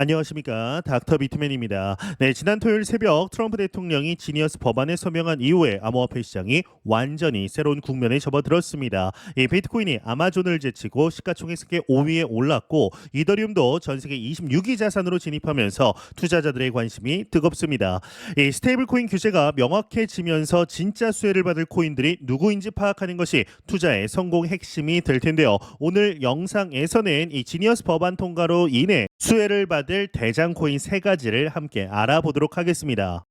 안녕하십니까 닥터 비트맨입니다. 네 지난 토요일 새벽 트럼프 대통령이 지니어스 법안에 서명한 이후에 암호화폐 시장이 완전히 새로운 국면에 접어들었습니다. 이 비트코인이 아마존을 제치고 시가총액 세계 5위에 올랐고 이더리움도 전 세계 26위 자산으로 진입하면서 투자자들의 관심이 뜨겁습니다. 이 스테이블코인 규제가 명확해지면서 진짜 수혜를 받을 코인들이 누구인지 파악하는 것이 투자의 성공 핵심이 될 텐데요. 오늘 영상에서는 이 지니어스 법안 통과로 인해 수혜를 받을 대장 코인 세 가지를 함께 알아보도록 하겠습니다.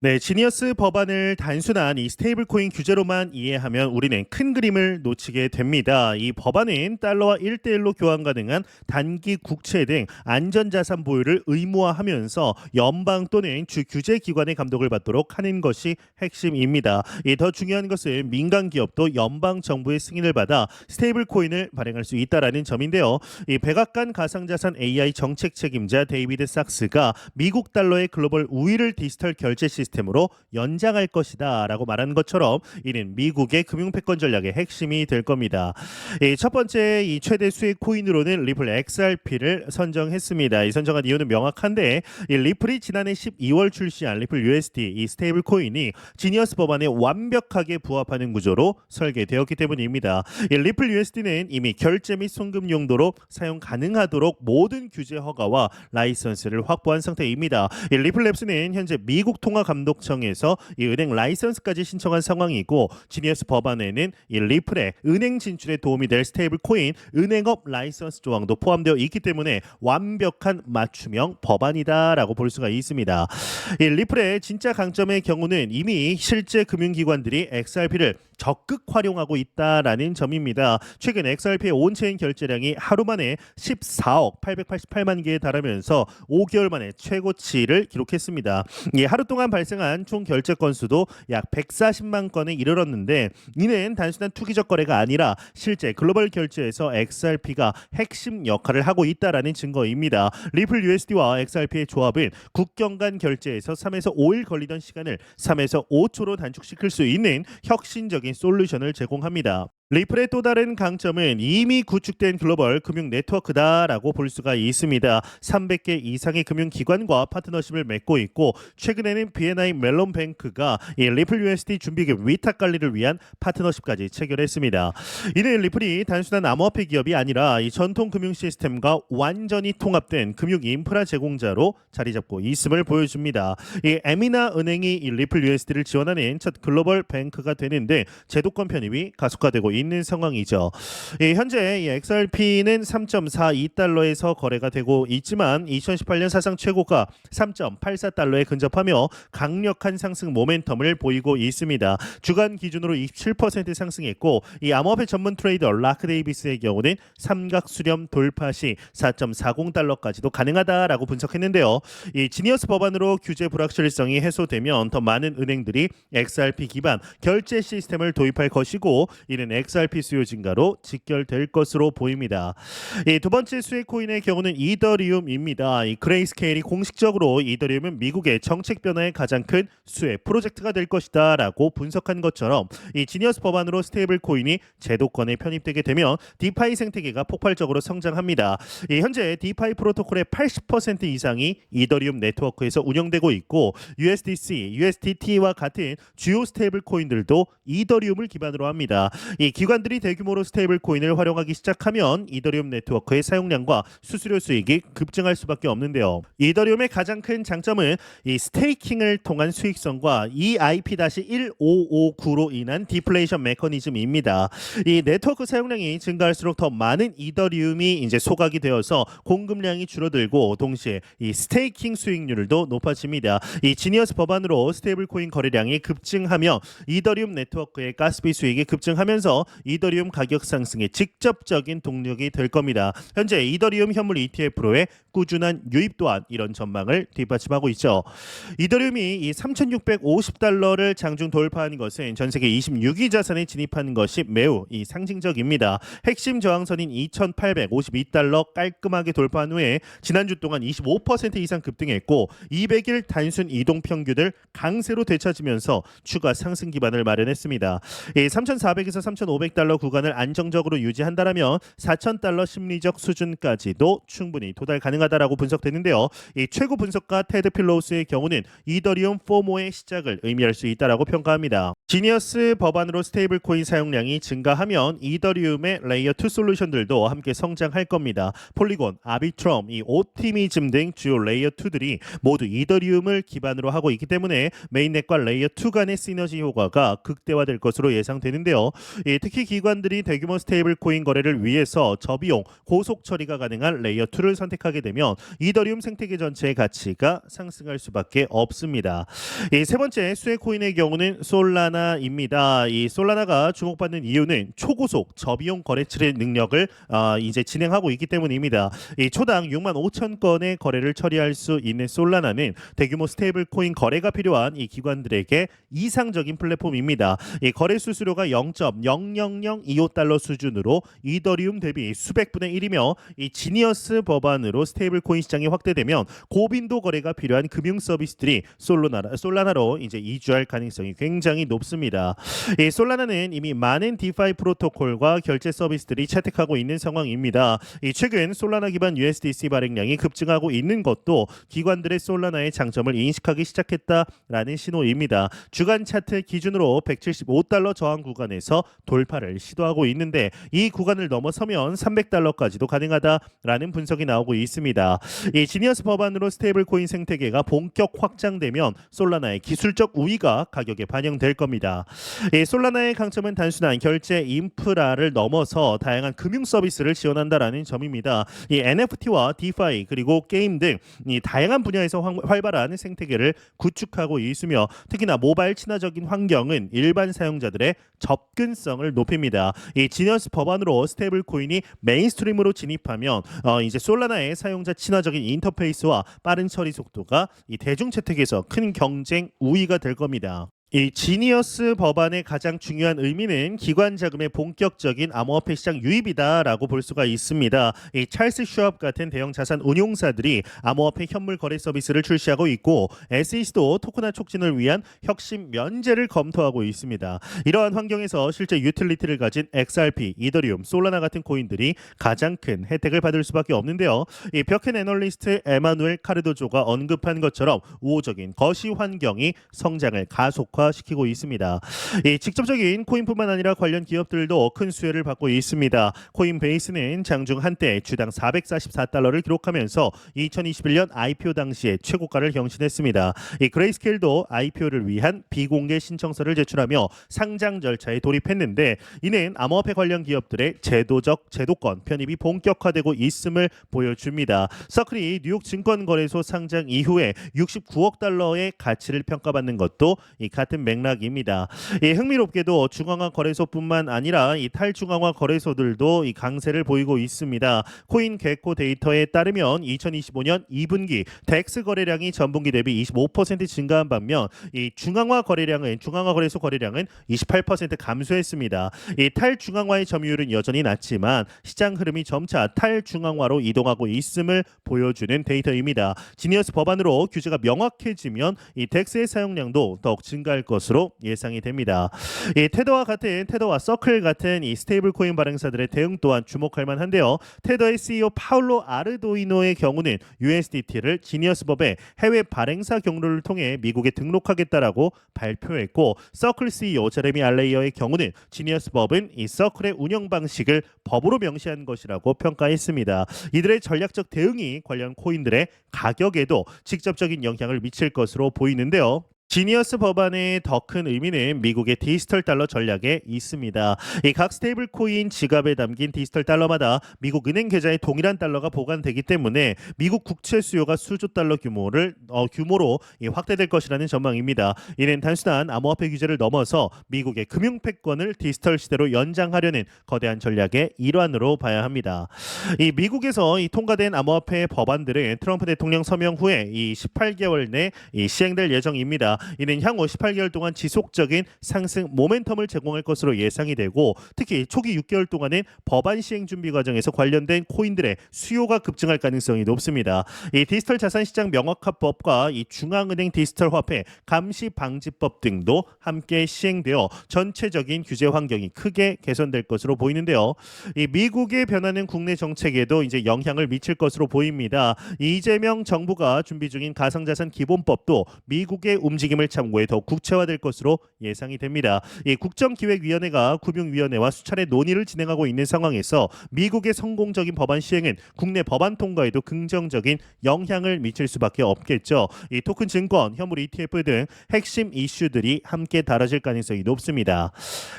네, 지니어스 법안을 단순한 이 스테이블 코인 규제로만 이해하면 우리는 큰 그림을 놓치게 됩니다. 이 법안은 달러와 1대1로 교환 가능한 단기 국채 등 안전자산 보유를 의무화하면서 연방 또는 주 규제 기관의 감독을 받도록 하는 것이 핵심입니다. 이 더 중요한 것은 민간 기업도 연방 정부의 승인을 받아 스테이블 코인을 발행할 수 있다라는 점인데요. 이 백악관 가상자산 AI 정책 책임자 데이비드 sak스가 미국 달러의 글로벌 우위를 디지털 결제 시스템 으로 연장할 것이다 라고 말한 것처럼 이는 미국의 금융 패권 전략의 핵심이 될 겁니다. 이첫 번째 이 최대 수익 코인으로는 리플 XRP를 선정했습니다. 이 선정한 이유는 명확한데 이 리플이 지난해 12월 출시한 리플 USD 이 스테이블 코인이 지니어스 법안에 완벽하게 부합하는 구조로 설계되었기 때문입니다. 이 리플 USD는 이미 결제 및 송금 용도로 사용 가능하도록 모든 규제 허가와 라이선스를 확보한 상태입니다. 이 리플 랩스는 현재 미국 통화 감 독청에서 이 은행 라이선스까지 신청한 상황이고 지니어스 법안에는 이 리플의 은행 진출에 도움이 될 스테이블 코인 은행업 라이선스 조항도 포함되어 있기 때문에 완벽한 맞춤형 법안이다라고 볼 수가 있습니다. 이 리플의 진짜 강점의 경우는 이미 실제 금융기관들이 XRP를 적극 활용하고 있다라는 점입니다. 최근 XRP의 온체인 결제량이 하루 만에 14억 888만 개에 달하면서 5개월 만에 최고치를 기록했습니다. 이 하루 동안 발생 한 총 결제 건수도 약 140만 건에 이르렀는데 이는 단순한 투기적 거래가 아니라 실제 글로벌 결제에서 XRP가 핵심 역할을 하고 있다라는 증거입니다. 리플 USD와 XRP의 조합은 국경 간 결제에서 3에서 5일 걸리던 시간을 3에서 5초로 단축시킬 수 있는 혁신적인 솔루션을 제공합니다. 리플의 또 다른 강점은 이미 구축된 글로벌 금융 네트워크다라고 볼 수가 있습니다. 300개 이상의 금융기관과 파트너십을 맺고 있고 최근에는 B&I 멜론뱅크가 이 리플 USD 준비금 위탁 관리를 위한 파트너십까지 체결했습니다. 이는 리플이 단순한 암호화폐 기업이 아니라 이 전통 금융 시스템과 완전히 통합된 금융 인프라 제공자로 자리 잡고 있음을 보여줍니다. 이 에미나 은행이 이 리플 USD를 지원하는 첫 글로벌 뱅크가 되는데 제도권 편입이 가속화되고 있는 상황이죠. 이 현재 이 XRP는 3.42달러에서 거래가 되고 있지만 2018년 사상 최고가 3.84달러에 근접하며 강력한 상승 모멘텀을 보이고 있습니다. 주간 기준으로 27% 상승했고 이 암호화폐 전문 트레이더 라크 데이비스의 경우는 삼각 수렴 돌파 시 4.40달러까지도 가능하다라고 분석했는데요. 이 지니어스 법안으로 규제 불확실성이 해소되면 더 많은 은행들이 XRP 기반 결제 시스템을 도입할 것이고 이는 XRP 수요 증가로 직결될 것으로 보입니다. 이 두 번째 수혜 코인의 경우는 이더리움입니다. 이 그레이스케일이 공식적으로 이더리움은 미국의 정책 변화의 가장 큰 수혜 프로젝트가 될 것이다라고 분석한 것처럼 이 지니어스 법안으로 스테이블 코인이 제도권에 편입되게 되면 디파이 생태계가 폭발적으로 성장합니다. 이 현재 디파이 프로토콜의 80% 이상이 이더리움 네트워크에서 운영되고 있고 USDC, USDT와 같은 주요 스테이블 코인들도 이더리움을 기반으로 합니다. 이 기관들이 대규모로 스테이블 코인을 활용하기 시작하면 이더리움 네트워크의 사용량과 수수료 수익이 급증할 수밖에 없는데요. 이더리움의 가장 큰 장점은 이 스테이킹을 통한 수익성과 EIP-1559로 인한 디플레이션 메커니즘입니다. 이 네트워크 사용량이 증가할수록 더 많은 이더리움이 이제 소각이 되어서 공급량이 줄어들고 동시에 이 스테이킹 수익률도 높아집니다. 이 지니어스 법안으로 스테이블 코인 거래량이 급증하며 이더리움 네트워크의 가스비 수익이 급증하면서 이더리움 가격 상승에 직접적인 동력이 될 겁니다. 현재 이더리움 현물 ETF로의 꾸준한 유입 또한 이런 전망을 뒷받침하고 있죠. 이더리움이 이 3,650달러를 장중 돌파한 것은 전 세계 26위 자산에 진입하는 것이 매우 이 상징적입니다. 핵심 저항선인 2,852달러 깔끔하게 돌파한 후에 지난주 동안 25% 이상 급등했고 200일 단순 이동 평균을 강세로 되찾으면서 추가 상승 기반을 마련했습니다. 이 3,400에서 4,500달러 구간을 안정적으로 유지한다라면 4,000달러 심리적 수준까지도 충분히 도달 가능하다라고 분석되는데요. 이 최고 분석가 테드 필로우스의 경우는 이더리움 포모의 시작을 의미할 수 있다라고 평가합니다. 지니어스 법안으로 스테이블 코인 사용량이 증가하면 이더리움의 레이어 2 솔루션들도 함께 성장할 겁니다. 폴리곤, 아비트럼, 이 오티미즘 등 주요 레이어 2들이 모두 이더리움을 기반으로 하고 있기 때문에 메인넷과 레이어 2 간의 시너지 효과가 극대화될 것으로 예상되는데요. 예, 특히 기관들이 대규모 스테이블 코인 거래를 위해서 저비용 고속 처리가 가능한 레이어 2를 선택하게 되면 이더리움 생태계 전체의 가치가 상승할 수밖에 없습니다. 이세 번째 수혜 코인의 경우는 솔라나입니다. 이 솔라나가 주목받는 이유는 초고속 저비용 거래처의 능력을 아, 이제 진행하고 있기 때문입니다. 이 초당 6만 5천 건의 거래를 처리할 수 있는 솔라나는 대규모 스테이블 코인 거래가 필요한 이 기관들에게 이상적인 플랫폼입니다. 이 거래 수수료가 0.00025달러 수준으로 이더리움 대비 수백 분의 1이며 이 지니어스 법안으로 스테이블 코인 시장이 확대되면 고빈도 거래가 필요한 금융 서비스들이 솔로나 솔라나로 이제 이주할 가능성이 굉장히 높습니다. 이 솔라나는 이미 많은 디파이 프로토콜과 결제 서비스들이 채택하고 있는 상황입니다. 이 최근 솔라나 기반 USDC 발행량이 급증하고 있는 것도 기관들의 솔라나의 장점을 인식하기 시작했다라는 신호입니다. 주간 차트 기준으로 175달러 저항 구간에서 돌 파를 시도하고 있는데 이 구간을 넘어서면 300달러까지도 가능하다라는 분석이 나오고 있습니다. 이 지니어스 법안으로 스테이블 코인 생태계가 본격 확장되면 솔라나의 기술적 우위가 가격에 반영될 겁니다. 이 솔라나의 강점은 단순한 결제 인프라를 넘어서 다양한 금융 서비스를 지원한다라는 점입니다. 이 NFT와 DeFi 그리고 게임 등 이 다양한 분야에서 활- 활발한 생태계를 구축하고 있으며 특히나 모바일 친화적인 환경은 일반 사용자들의 접근성 을 높입니다. 이 지니어스 법안으로 스테이블 코인이 메인스트림으로 진입하면 어, 이제 솔라나의 사용자 친화적인 인터페이스와 빠른 처리 속도가 이 대중 채택에서 큰 경쟁 우위가 될 겁니다. 이 지니어스 법안의 가장 중요한 의미는 기관 자금의 본격적인 암호화폐 시장 유입이다라고 볼 수가 있습니다. 이 찰스 슈업 같은 대형 자산 운용사들이 암호화폐 현물 거래 서비스를 출시하고 있고 SEC도 토큰화 촉진을 위한 혁신 면제를 검토하고 있습니다. 이러한 환경에서 실제 유틸리티를 가진 XRP, 이더리움, 솔라나 같은 코인들이 가장 큰 혜택을 받을 수밖에 없는데요. 이 벽켄 애널리스트 에마누엘 카르도조가 언급한 것처럼 우호적인 거시 환경이 성장을 가속화 시키고 있습니다. 이 직접적인 코인뿐만 아니라 관련 기업들도 큰 수혜를 받고 있습니다. 코인베이스는 장중 한때 주당 444달러를 기록하면서 2021년 IPO 당시의 최고가를 경신했습니다. 이 그레이스케일도 IPO를 위한 비공개 신청서를 제출하며 상장 절차에 돌입했는데 이는 암호화폐 관련 기업들의 제도적 제도권 편입이 본격화되고 있음을 보여줍니다. 서클이 뉴욕 증권거래소 상장 이후에 69억 달러의 가치를 평가받는 것도 이 같은 맥락입니다. 이 흥미롭게도 중앙화 거래소뿐만 아니라 이 탈중앙화 거래소들도 이 강세를 보이고 있습니다. 코인 개코 데이터에 따르면 2025년 2분기 덱스 거래량이 전분기 대비 25% 증가한 반면 이 중앙화 거래량은 중앙화 거래소 거래량은 28% 감소했습니다. 이 탈중앙화의 점유율은 여전히 낮지만 시장 흐름이 점차 탈중앙화로 이동하고 있음을 보여주는 데이터입니다. 지니어스 법안으로 규제가 명확해지면 이 덱스의 사용량도 더욱 증가할 것으로 예상이 됩니다. 이 테더와 같은 테더와 서클 같은 이 스테이블 코인 발행사들의 대응 또한 주목할 만한데요. 테더의 CEO 파울로 아르도이노의 경우는 USDT를 지니어스 법의 해외 발행사 경로를 통해 미국에 등록하겠다라고 발표했고 서클 CEO 제레미 알레이어의 경우는 지니어스 법은 이 서클의 운영 방식을 법으로 명시한 것이라고 평가했습니다. 이들의 전략적 대응이 관련 코인들의 가격에도 직접적인 영향을 미칠 것으로 보이는데요. 지니어스 법안의 더 큰 의미는 미국의 디지털 달러 전략에 있습니다. 이 각 스테이블 코인 지갑에 담긴 디지털 달러마다 미국 은행 계좌에 동일한 달러가 보관되기 때문에 미국 국채 수요가 수조 달러 규모를 어, 규모로 이 확대될 것이라는 전망입니다. 이는 단순한 암호화폐 규제를 넘어서 미국의 금융 패권을 디지털 시대로 연장하려는 거대한 전략의 일환으로 봐야 합니다. 이 미국에서 이 통과된 암호화폐 법안들은 트럼프 대통령 서명 후에 이 18개월 내 이 시행될 예정입니다. 이는 향후 18개월 동안 지속적인 상승 모멘텀을 제공할 것으로 예상이 되고 특히 초기 6개월 동안은 법안 시행 준비 과정에서 관련된 코인들의 수요가 급증할 가능성이 높습니다. 이 디지털 자산 시장 명확화법과 이 중앙은행 디지털 화폐 감시 방지법 등도 함께 시행되어 전체적인 규제 환경이 크게 개선될 것으로 보이는데요. 이 미국의 변하는 국내 정책에도 이제 영향을 미칠 것으로 보입니다. 이재명 정부가 준비 중인 가상자산 기본법도 미국의 움직임 을 참고해 더 국채화될 것으로 예상이 됩니다. 이 국정기획위원회가 금융위원회와 수차례 논의를 진행하고 있는 상황에서 미국의 성공적인 법안 시행은 국내 법안 통과에도 긍정적인 영향을 미칠 수밖에 없겠죠. 이 토큰 증권, 현물 ETF 등 핵심 이슈들이 함께 다뤄질 가능성이 높습니다.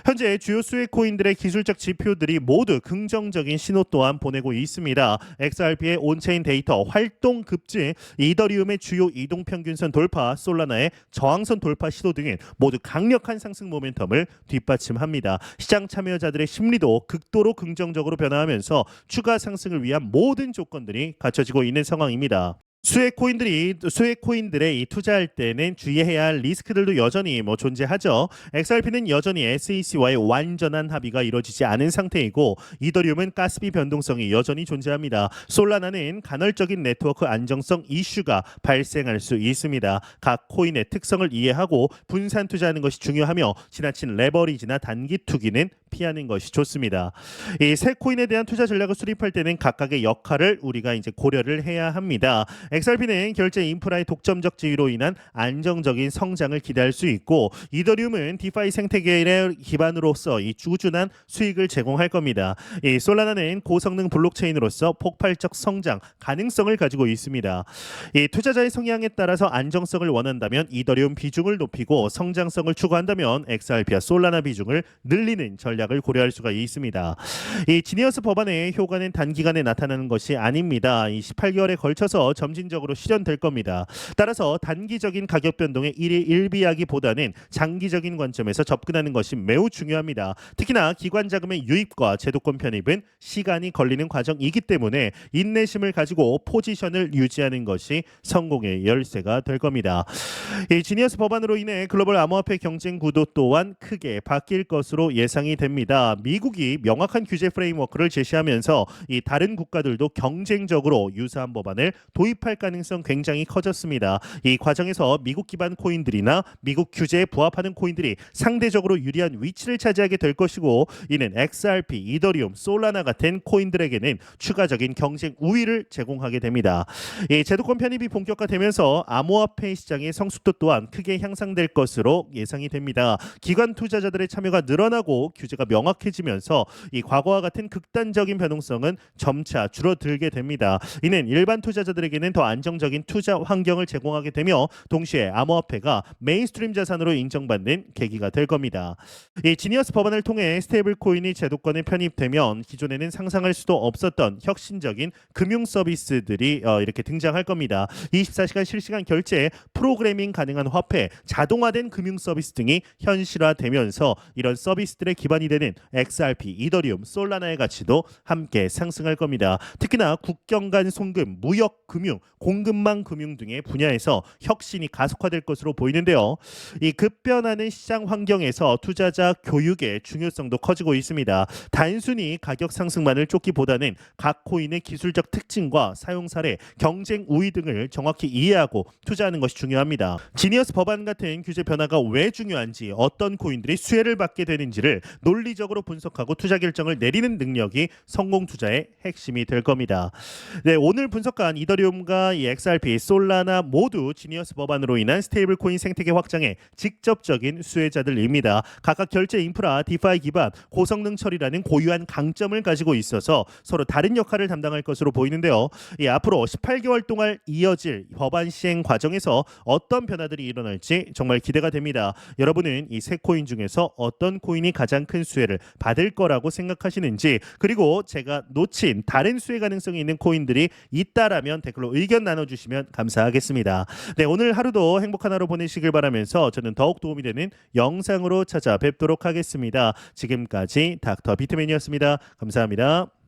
현재 주요 수혜 코인들의 기술적 지표들이 모두 긍정적인 신호 또한 보내고 있습니다. XRP의 온체인 데이터 활동 급증, 이더리움의 주요 이동 평균선 돌파, 솔라나의 저항선 돌파 시도 등은 모두 강력한 상승 모멘텀을 뒷받침합니다. 시장 참여자들의 심리도 극도로 긍정적으로 변화하면서 추가 상승을 위한 모든 조건들이 갖춰지고 있는 상황입니다. 수혜 코인들이 수혜 코인들의 이 투자할 때는 주의해야 할 리스크들도 여전히 뭐 존재하죠. XRP는 여전히 SEC와의 완전한 합의가 이루어지지 않은 상태이고 이더리움은 가스비 변동성이 여전히 존재합니다. 솔라나는 간헐적인 네트워크 안정성 이슈가 발생할 수 있습니다. 각 코인의 특성을 이해하고 분산 투자하는 것이 중요하며 지나친 레버리지나 단기 투기는 피하는 것이 좋습니다. 이새 코인에 대한 투자 전략을 수립할 때는 각각의 역할을 우리가 이제 고려를 해야 합니다. XRP는 결제 인프라의 독점적 지위로 인한 안정적인 성장을 기대할 수 있고 이더리움은 디파이 생태계의 기반으로서 이 꾸준한 수익을 제공할 겁니다. 이 솔라나는 고성능 블록체인으로서 폭발적 성장 가능성을 가지고 있습니다. 이 투자자의 성향에 따라서 안정성을 원한다면 이더리움 비중을 높이고 성장성을 추구한다면 XRP와 솔라나 비중을 늘리는 전략을 고려할 수가 있습니다. 이 지니어스 법안의 효과는 단기간에 나타나는 것이 아닙니다. 이 18개월에 걸쳐서 점진 적으로 실현될 겁니다. 따라서 단기적인 가격 변동에 일이 일비하기보다는 장기적인 관점에서 접근하는 것이 매우 중요합니다. 특히나 기관 자금의 유입과 제도권 편입은 시간이 걸리는 과정이기 때문에 인내심을 가지고 포지션을 유지하는 것이 성공의 열쇠가 될 겁니다. 이 지니어스 법안으로 인해 글로벌 암호화폐 경쟁 구도 또한 크게 바뀔 것으로 예상이 됩니다. 미국이 명확한 규제 프레임워크를 제시하면서 이 다른 국가들도 경쟁적으로 유사한 법안을 도입할 가능성 굉장히 커졌습니다. 이 과정에서 미국 기반 코인들이나 미국 규제에 부합하는 코인들이 상대적으로 유리한 위치를 차지하게 될 것이고 이는 XRP, 이더리움, 솔라나 같은 코인들에게는 추가적인 경쟁 우위를 제공하게 됩니다. 이 제도권 편입이 본격화되면서 암호화폐 시장의 성숙도 또한 크게 향상될 것으로 예상이 됩니다. 기관 투자자들의 참여가 늘어나고 규제가 명확해지면서 이 과거와 같은 극단적인 변동성은 점차 줄어들게 됩니다. 이는 일반 투자자들에게는 더 안정적인 투자 환경을 제공하게 되며 동시에 암호화폐가 메인스트림 자산으로 인정받는 계기가 될 겁니다. 이 지니어스 법안을 통해 스테이블 코인이 제도권에 편입되면 기존에는 상상할 수도 없었던 혁신적인 금융 서비스들이 어, 이렇게 등장할 겁니다. 24시간 실시간 결제, 프로그래밍 가능한 화폐, 자동화된 금융 서비스 등이 현실화되면서 이런 서비스들의 기반이 되는 XRP, 이더리움, 솔라나의 가치도 함께 상승할 겁니다. 특히나 국경 간 송금, 무역 금융, 공급망 금융 등의 분야에서 혁신이 가속화될 것으로 보이는데요. 이 급변하는 시장 환경에서 투자자 교육의 중요성도 커지고 있습니다. 단순히 가격 상승만을 쫓기보다는 각 코인의 기술적 특징과 사용 사례, 경쟁 우위 등을 정확히 이해하고 투자하는 것이 중요합니다. 지니어스 법안 같은 규제 변화가 왜 중요한지, 어떤 코인들이 수혜를 받게 되는지를 논리적으로 분석하고 투자 결정을 내리는 능력이 성공 투자의 핵심이 될 겁니다. 네, 오늘 분석한 이더리움과 이 XRP, 솔라나 모두 지니어스 법안으로 인한 스테이블 코인 생태계 확장의 직접적인 수혜자들입니다. 각각 결제 인프라, 디파이 기반, 고성능 처리라는 고유한 강점을 가지고 있어서 서로 다른 역할을 담당할 것으로 보이는데요. 이 앞으로 18개월 동안 이어질 법안 시행 과정에서 어떤 변화들이 일어날지 정말 기대가 됩니다. 여러분은 이 세 코인 중에서 어떤 코인이 가장 큰 수혜를 받을 거라고 생각하시는지 그리고 제가 놓친 다른 수혜 가능성이 있는 코인들이 있다라면 댓글로 의견 나눠주시면 감사하겠습니다. 네 오늘 하루도 행복한 하루 보내시길 바라면서 저는 더욱 도움이 되는 영상으로 찾아뵙도록 하겠습니다. 지금까지 닥터 비트맨이었습니다. 감사합니다.